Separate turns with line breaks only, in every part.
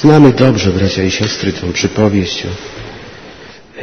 Znamy dobrze, bracia i siostry, tą przypowieść o,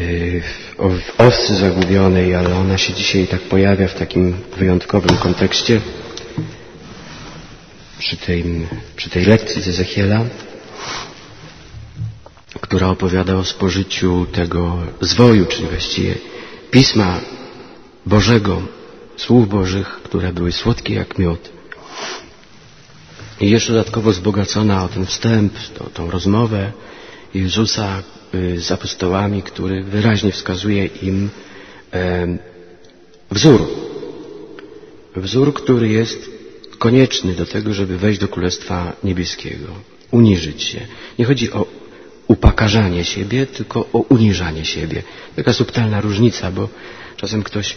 yy, o owcy zagubionej, ale ona się dzisiaj tak pojawia w takim wyjątkowym kontekście przy tej, przy tej lekcji z Ezechiela, która opowiada o spożyciu tego zwoju, czyli właściwie Pisma Bożego, Słów Bożych, które były słodkie jak miód. I jeszcze dodatkowo wzbogacona o ten wstęp, o tą rozmowę Jezusa y, z apostołami, który wyraźnie wskazuje im wzór. Wzór, który jest konieczny do tego, żeby wejść do Królestwa Niebieskiego. Uniżyć się. Nie chodzi o upakarzanie siebie, tylko o uniżanie siebie. Taka subtelna różnica, bo czasem ktoś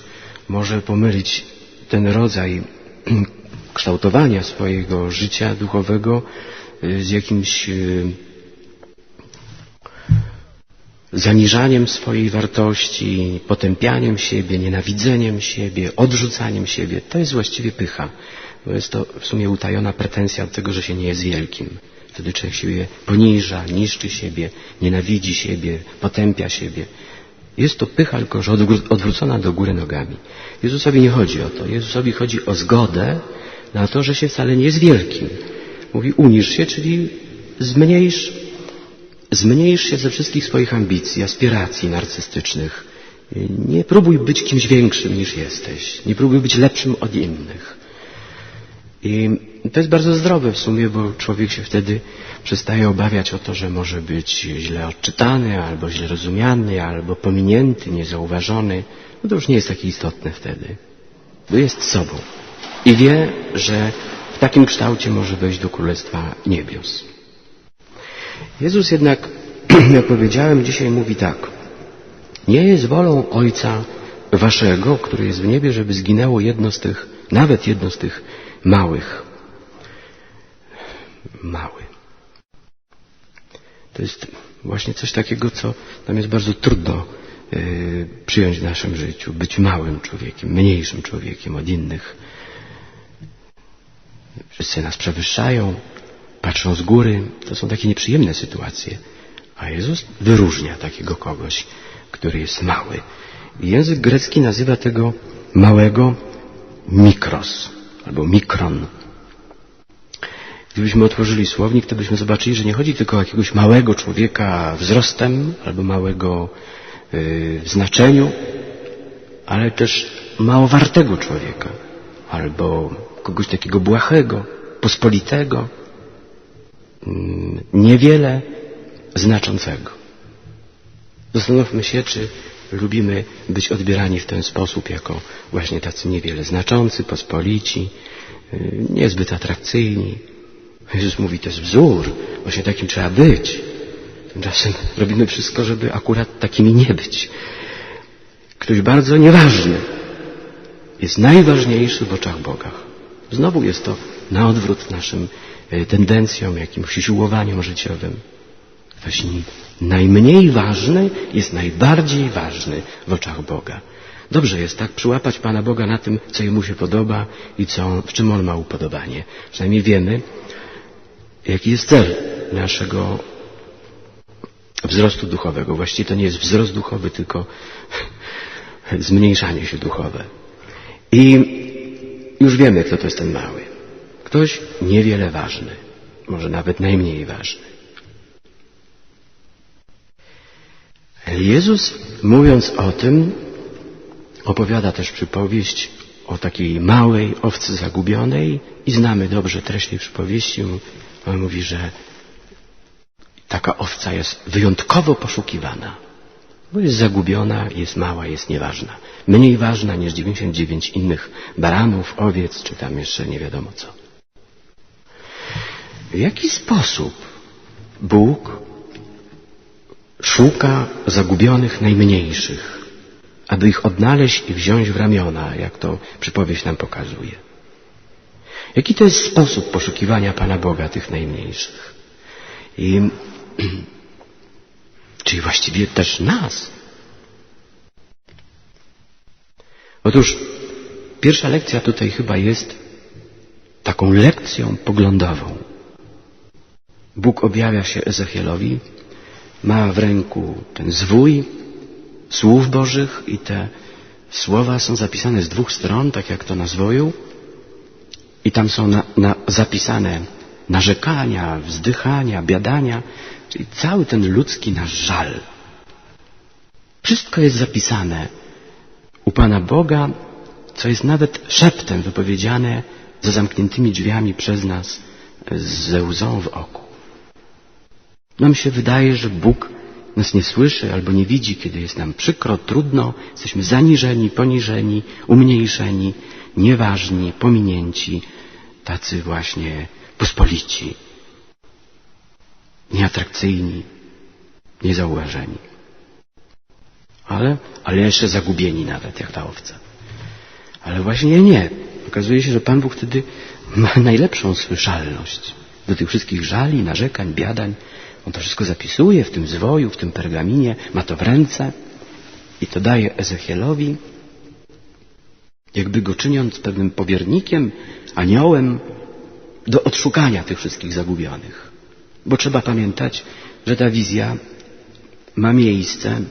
może pomylić ten rodzaj kształtowania swojego życia duchowego y, z jakimś y, zaniżaniem swojej wartości, potępianiem siebie, nienawidzeniem siebie, odrzucaniem siebie. To jest właściwie pycha. Bo jest to w sumie utajona pretensja od tego, że się nie jest wielkim. Wtedy człowiek siebie poniża, niszczy siebie, nienawidzi siebie, potępia siebie. Jest to pycha, tylko że odwrócona do góry nogami. Jezusowi nie chodzi o to. Jezusowi chodzi o zgodę na to, że się wcale nie jest wielkim. Mówi unisz się, czyli zmniejsz, zmniejsz się ze wszystkich swoich ambicji, aspiracji narcystycznych. Nie próbuj być kimś większym niż jesteś. Nie próbuj być lepszym od innych. I to jest bardzo zdrowe w sumie, bo człowiek się wtedy przestaje obawiać o to, że może być źle odczytany, albo źle rozumiany, albo pominięty, niezauważony. No to już nie jest takie istotne wtedy. Bo jest sobą. I wie, że w takim kształcie może wejść do Królestwa Niebios. Jezus jednak, jak powiedziałem, dzisiaj mówi tak. Nie jest wolą Ojca Waszego, który jest w niebie, żeby zginęło jedno z tych, nawet jedno z tych małych. Mały. To jest właśnie coś takiego, co nam jest bardzo trudno yy, przyjąć w naszym życiu. Być małym człowiekiem, mniejszym człowiekiem od innych. Wszyscy nas przewyższają, patrzą z góry. To są takie nieprzyjemne sytuacje. A Jezus wyróżnia takiego kogoś, który jest mały. Język grecki nazywa tego małego mikros albo mikron. Gdybyśmy otworzyli słownik, to byśmy zobaczyli, że nie chodzi tylko o jakiegoś małego człowieka wzrostem albo małego yy, w znaczeniu, ale też małowartego człowieka albo kogoś takiego błahego, pospolitego, yy, niewiele znaczącego. Zastanówmy się, czy lubimy być odbierani w ten sposób jako właśnie tacy niewiele znaczący, pospolici, yy, niezbyt atrakcyjni. Jezus mówi, to jest wzór, właśnie takim trzeba być. Tymczasem robimy wszystko, żeby akurat takimi nie być. Ktoś bardzo nieważny jest najważniejszy w oczach Boga. Znowu jest to na odwrót naszym yy, tendencjom, jakimś siłowaniom życiowym. Ktoś najmniej ważny jest najbardziej ważny w oczach Boga. Dobrze jest tak przyłapać Pana Boga na tym, co Jemu się podoba i co, w czym On ma upodobanie. Przynajmniej wiemy, jaki jest cel naszego wzrostu duchowego. Właściwie to nie jest wzrost duchowy, tylko zmniejszanie się duchowe. I już wiemy, kto to jest ten mały. Ktoś niewiele ważny, może nawet najmniej ważny. Jezus, mówiąc o tym, opowiada też przypowieść o takiej małej owcy zagubionej i znamy dobrze treść tej przypowieści. On mówi, że taka owca jest wyjątkowo poszukiwana, bo jest zagubiona, jest mała, jest nieważna. Mniej ważna niż 99 innych baranów, owiec, czy tam jeszcze nie wiadomo co. W jaki sposób Bóg szuka zagubionych najmniejszych, aby ich odnaleźć i wziąć w ramiona, jak to przypowieść nam pokazuje. Jaki to jest sposób poszukiwania Pana Boga tych najmniejszych? I, czyli właściwie też nas. Otóż pierwsza lekcja tutaj chyba jest taką lekcją poglądową. Bóg objawia się Ezechielowi, ma w ręku ten zwój słów Bożych i te słowa są zapisane z dwóch stron, tak jak to na zwoju. I tam są na, na, zapisane narzekania, wzdychania, biadania, czyli cały ten ludzki nasz żal. Wszystko jest zapisane u Pana Boga, co jest nawet szeptem wypowiedziane za zamkniętymi drzwiami przez nas ze łzą w oku. Nam się wydaje, że Bóg nas nie słyszy albo nie widzi, kiedy jest nam przykro, trudno, jesteśmy zaniżeni, poniżeni, umniejszeni, nieważni, pominięci, tacy właśnie pospolici, nieatrakcyjni, niezauważeni. Ale, ale jeszcze zagubieni nawet, jak ta owca. Ale właśnie nie. Okazuje się, że Pan Bóg wtedy ma najlepszą słyszalność do tych wszystkich żali, narzekań, biadań. On to wszystko zapisuje w tym zwoju, w tym pergaminie, ma to w ręce i to daje Ezechielowi, jakby go czyniąc pewnym powiernikiem, aniołem do odszukania tych wszystkich zagubionych. Bo trzeba pamiętać, że ta wizja ma miejsce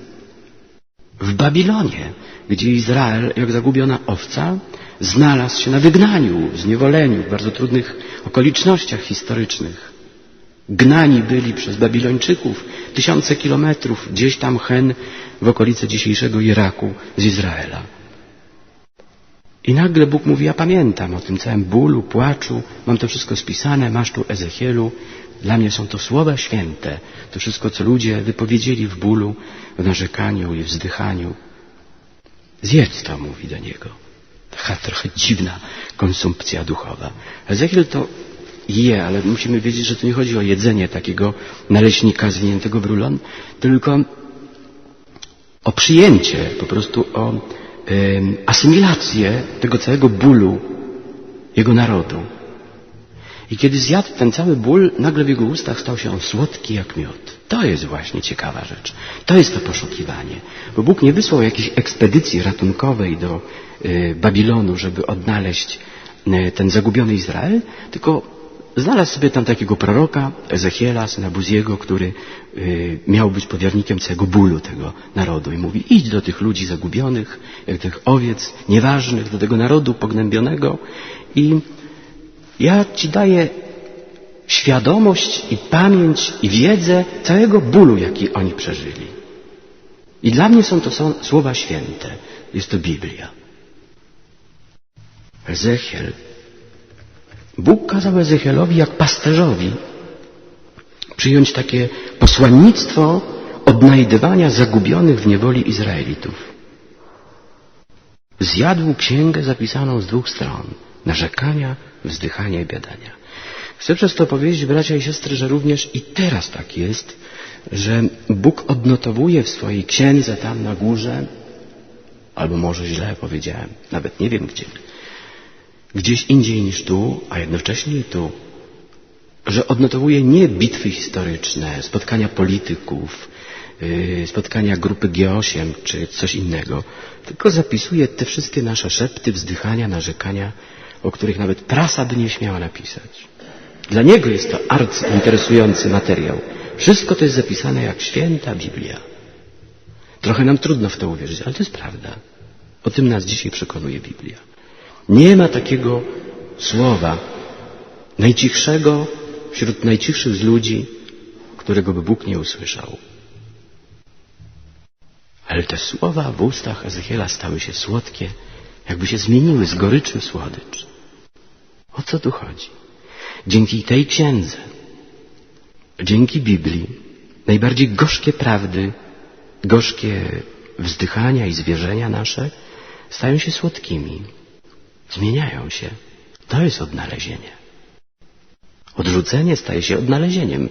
w Babilonie, gdzie Izrael, jak zagubiona owca, znalazł się na wygnaniu, zniewoleniu, w bardzo trudnych okolicznościach historycznych. Gnani byli przez Babilończyków tysiące kilometrów, gdzieś tam hen w okolice dzisiejszego Iraku z Izraela. I nagle Bóg mówi, ja pamiętam o tym całym bólu, płaczu, mam to wszystko spisane, masz tu Ezechielu, dla mnie są to słowa święte, to wszystko, co ludzie wypowiedzieli w bólu, w narzekaniu i wzdychaniu. Zjedz to, mówi do niego. Taka trochę dziwna konsumpcja duchowa. Ezechiel to je, ale musimy wiedzieć, że tu nie chodzi o jedzenie takiego naleśnika zwiniętego w rulon, tylko o przyjęcie, po prostu o asymilację tego całego bólu jego narodu. I kiedy zjadł ten cały ból, nagle w jego ustach stał się on słodki jak miód. To jest właśnie ciekawa rzecz. To jest to poszukiwanie. Bo Bóg nie wysłał jakiejś ekspedycji ratunkowej do y, Babilonu, żeby odnaleźć y, ten zagubiony Izrael, tylko znalazł sobie tam takiego proroka, Ezechiela, syna Buziego, który y, miał być powiernikiem całego bólu tego narodu. I mówi, idź do tych ludzi zagubionych, jak tych owiec nieważnych, do tego narodu pognębionego i ja Ci daję świadomość i pamięć i wiedzę całego bólu, jaki oni przeżyli. I dla mnie są to są słowa święte. Jest to Biblia. Ezechiel. Bóg kazał Ezechielowi jak pasterzowi przyjąć takie posłannictwo odnajdywania zagubionych w niewoli Izraelitów. Zjadł księgę zapisaną z dwóch stron narzekania, wzdychania i biadania. Chcę przez to powiedzieć, bracia i siostry, że również i teraz tak jest, że Bóg odnotowuje w swojej księdze tam na górze, albo może źle powiedziałem, nawet nie wiem gdzie, gdzieś indziej niż tu, a jednocześnie tu, że odnotowuje nie bitwy historyczne, spotkania polityków, yy, spotkania grupy G8 czy coś innego, tylko zapisuje te wszystkie nasze szepty, wzdychania, narzekania, o których nawet prasa by nie śmiała napisać. Dla niego jest to arcy interesujący materiał. Wszystko to jest zapisane jak święta Biblia. Trochę nam trudno w to uwierzyć, ale to jest prawda. O tym nas dzisiaj przekonuje Biblia. Nie ma takiego słowa najcichszego wśród najcichszych z ludzi, którego by Bóg nie usłyszał. Ale te słowa w ustach Ezechiela stały się słodkie, jakby się zmieniły z goryczy w słodycz. O co tu chodzi? Dzięki tej księdze, dzięki Biblii, najbardziej gorzkie prawdy, gorzkie wzdychania i zwierzenia nasze stają się słodkimi. Zmieniają się. To jest odnalezienie. Odrzucenie staje się odnalezieniem.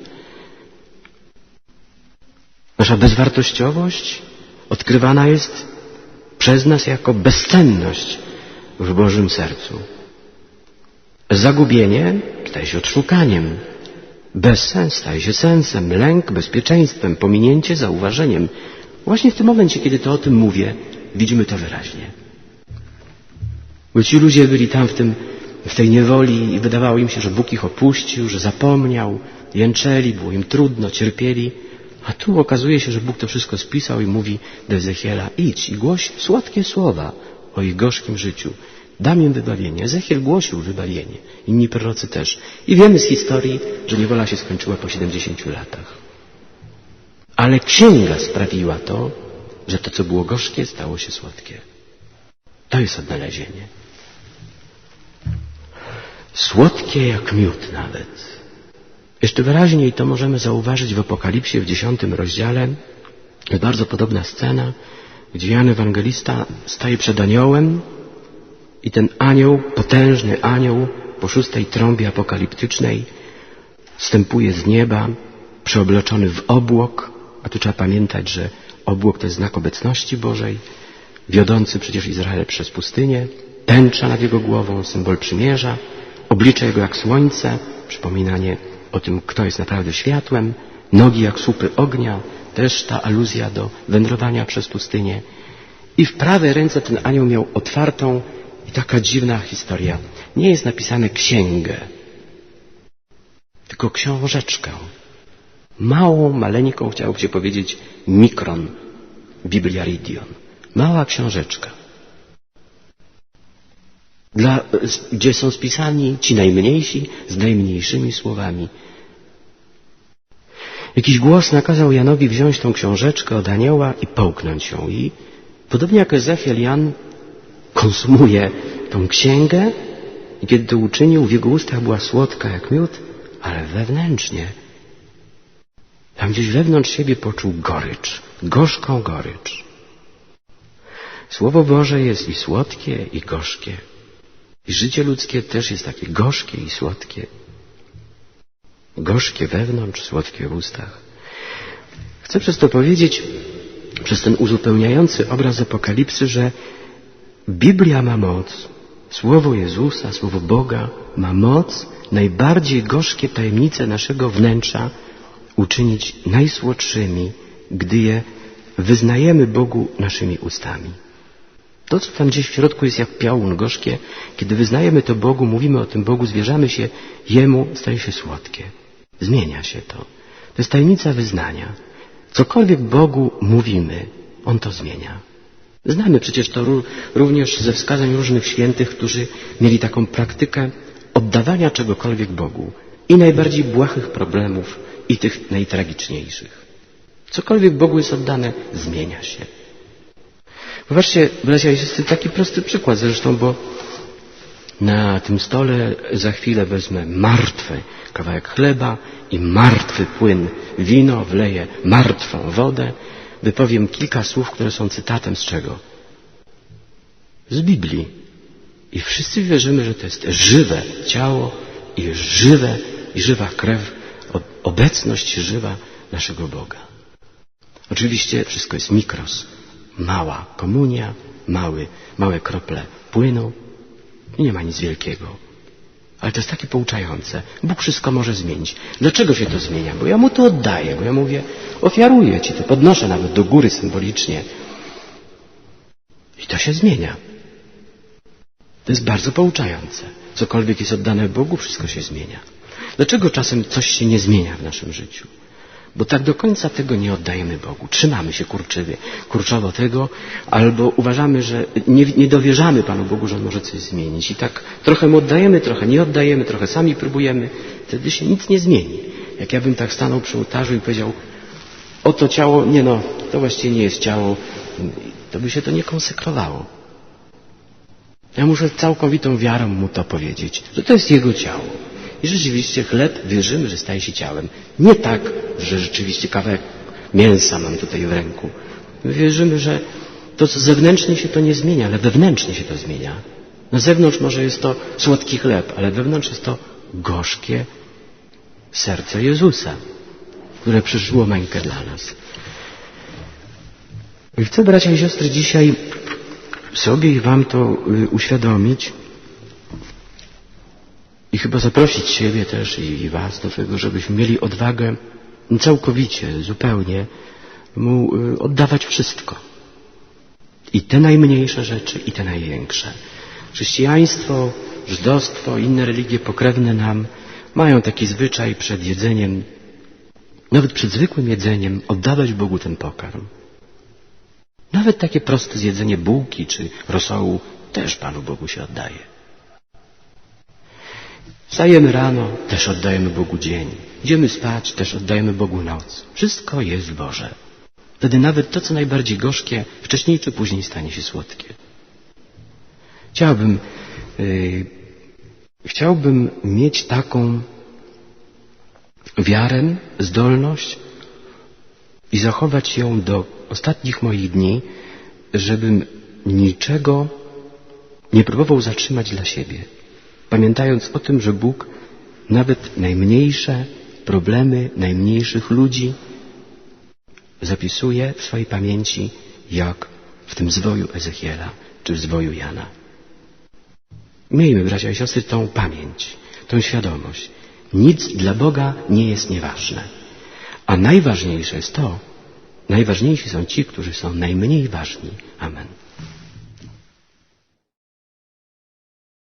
Nasza bezwartościowość odkrywana jest przez nas jako bezcenność w Bożym sercu. Zagubienie staje się odszukaniem. Bezsens staje się sensem, lęk bezpieczeństwem, pominięcie zauważeniem. Właśnie w tym momencie, kiedy to o tym mówię, widzimy to wyraźnie. Bo ci ludzie byli tam w tym w tej niewoli i wydawało im się, że Bóg ich opuścił, że zapomniał, jęczeli, było im trudno, cierpieli. A tu okazuje się, że Bóg to wszystko spisał i mówi do Ezechiela, idź i głoś słodkie słowa o ich gorzkim życiu. Dam im wybawienie. Ezechiel głosił wybawienie. Inni prorocy też. I wiemy z historii, że niewola się skończyła po 70 latach. Ale księga sprawiła to, że to, co było gorzkie, stało się słodkie. To jest odnalezienie. Słodkie jak miód nawet. Jeszcze wyraźniej to możemy zauważyć w Apokalipsie w dziesiątym rozdziale. Bardzo podobna scena, gdzie Jan Ewangelista staje przed aniołem i ten anioł, potężny anioł po szóstej trąbie apokaliptycznej wstępuje z nieba, przeobloczony w obłok, a tu trzeba pamiętać, że obłok to jest znak obecności Bożej, wiodący przecież Izrael przez pustynię, tęcza nad jego głową, symbol przymierza, oblicze jego jak słońce, przypominanie o tym, kto jest naprawdę światłem, nogi jak słupy ognia, też ta aluzja do wędrowania przez pustynię. I w prawej ręce ten anioł miał otwartą i taka dziwna historia. Nie jest napisane księgę, tylko książeczkę. Małą, maleńką, chciałoby się powiedzieć, mikron, Biblia Ridion. Mała książeczka. Dla, gdzie są spisani ci najmniejsi z najmniejszymi słowami. Jakiś głos nakazał Janowi wziąć tą książeczkę od anioła i połknąć ją. I podobnie jak Ezechiel, Jan konsumuje tą księgę i kiedy to uczynił, w jego ustach była słodka jak miód, ale wewnętrznie, tam gdzieś wewnątrz siebie poczuł gorycz, gorzką gorycz. Słowo Boże jest i słodkie, i gorzkie. I życie ludzkie też jest takie gorzkie i słodkie. Gorzkie wewnątrz, słodkie w ustach. Chcę przez to powiedzieć, przez ten uzupełniający obraz apokalipsy, że Biblia ma moc, Słowo Jezusa, Słowo Boga ma moc najbardziej gorzkie tajemnice naszego wnętrza uczynić najsłodszymi, gdy je wyznajemy Bogu naszymi ustami. To, co tam gdzieś w środku jest jak piałun gorzkie, kiedy wyznajemy to Bogu, mówimy o tym Bogu, zwierzamy się Jemu, staje się słodkie. Zmienia się to. To jest tajemnica wyznania. Cokolwiek Bogu mówimy, On to zmienia. Znamy przecież to również ze wskazań różnych świętych, którzy mieli taką praktykę oddawania czegokolwiek Bogu i najbardziej błahych problemów i tych najtragiczniejszych. Cokolwiek Bogu jest oddane, zmienia się. Popatrzcie, bracia i siostry, taki prosty przykład zresztą, bo na tym stole za chwilę wezmę martwy kawałek chleba i martwy płyn wino, wleję martwą wodę, wypowiem kilka słów, które są cytatem z czego? Z Biblii. I wszyscy wierzymy, że to jest żywe ciało i żywe i żywa krew, obecność żywa naszego Boga. Oczywiście wszystko jest mikros, mała komunia, mały, małe krople płynu i nie ma nic wielkiego. Ale to jest takie pouczające. Bóg wszystko może zmienić. Dlaczego się to zmienia? Bo ja Mu to oddaję, bo ja mówię, ofiaruję Ci to, podnoszę nawet do góry symbolicznie. I to się zmienia. To jest bardzo pouczające. Cokolwiek jest oddane Bogu, wszystko się zmienia. Dlaczego czasem coś się nie zmienia w naszym życiu? Bo tak do końca tego nie oddajemy Bogu. Trzymamy się kurczywie, kurczowo tego, albo uważamy, że nie, nie dowierzamy Panu Bogu, że On może coś zmienić. I tak trochę Mu oddajemy, trochę nie oddajemy, trochę sami próbujemy. Wtedy się nic nie zmieni. Jak ja bym tak stanął przy ołtarzu i powiedział, oto ciało, nie no, to właściwie nie jest ciało, to by się to nie konsekrowało. Ja muszę całkowitą wiarą Mu to powiedzieć, że to jest Jego ciało. I rzeczywiście chleb wierzymy, że staje się ciałem. Nie tak, że rzeczywiście kawałek mięsa mam tutaj w ręku. My wierzymy, że to, co zewnętrznie się to nie zmienia, ale wewnętrznie się to zmienia. Na zewnątrz może jest to słodki chleb, ale wewnątrz jest to gorzkie serce Jezusa, które przeżyło mękę dla nas. I chcę, bracia i siostry, dzisiaj sobie i wam to uświadomić, i chyba zaprosić siebie też i was do tego, żebyśmy mieli odwagę całkowicie, zupełnie mu y, oddawać wszystko. I te najmniejsze rzeczy, i te największe. Chrześcijaństwo żydostwo, inne religie pokrewne nam mają taki zwyczaj przed jedzeniem, nawet przed zwykłym jedzeniem, oddawać Bogu ten pokarm. Nawet takie proste zjedzenie bułki czy rosołu też Panu Bogu się oddaje. Wstajemy rano, też oddajemy Bogu dzień. Idziemy spać, też oddajemy Bogu noc. Wszystko jest Boże. Wtedy nawet to, co najbardziej gorzkie, wcześniej czy później stanie się słodkie. Chciałbym, yy, chciałbym mieć taką wiarę, zdolność i zachować ją do ostatnich moich dni, żebym niczego nie próbował zatrzymać dla siebie, pamiętając o tym, że Bóg nawet najmniejsze problemy najmniejszych ludzi zapisuje w swojej pamięci, jak w tym zwoju Ezechiela czy w zwoju Jana. Miejmy, bracia i siostry, tą pamięć, tą świadomość. Nic dla Boga nie jest nieważne. A najważniejsze jest to, najważniejsi są ci, którzy są najmniej ważni. Amen.